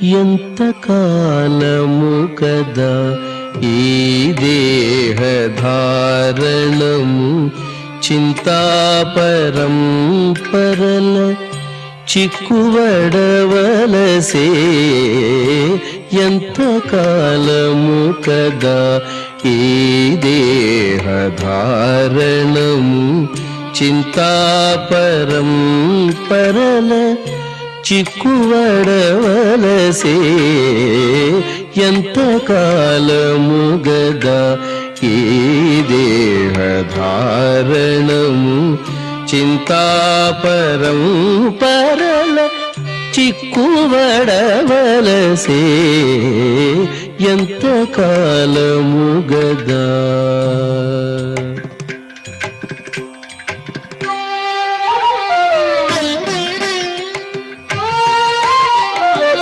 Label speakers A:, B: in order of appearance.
A: ఎంత కాలము కదా ఈ దేహధారణము? చింతాపరం పరల చిక్కువడవలసే ఎంత కాలము కదా ఈ దేహధారణము? చింతాపరం పరల చిక్కువడవల చిక్కువడవలసే ఎంత కాలము గదా ఈ దేహధారణము చింతాపరం పరల చిక్కువడవలసే ఎంత కాలము గదా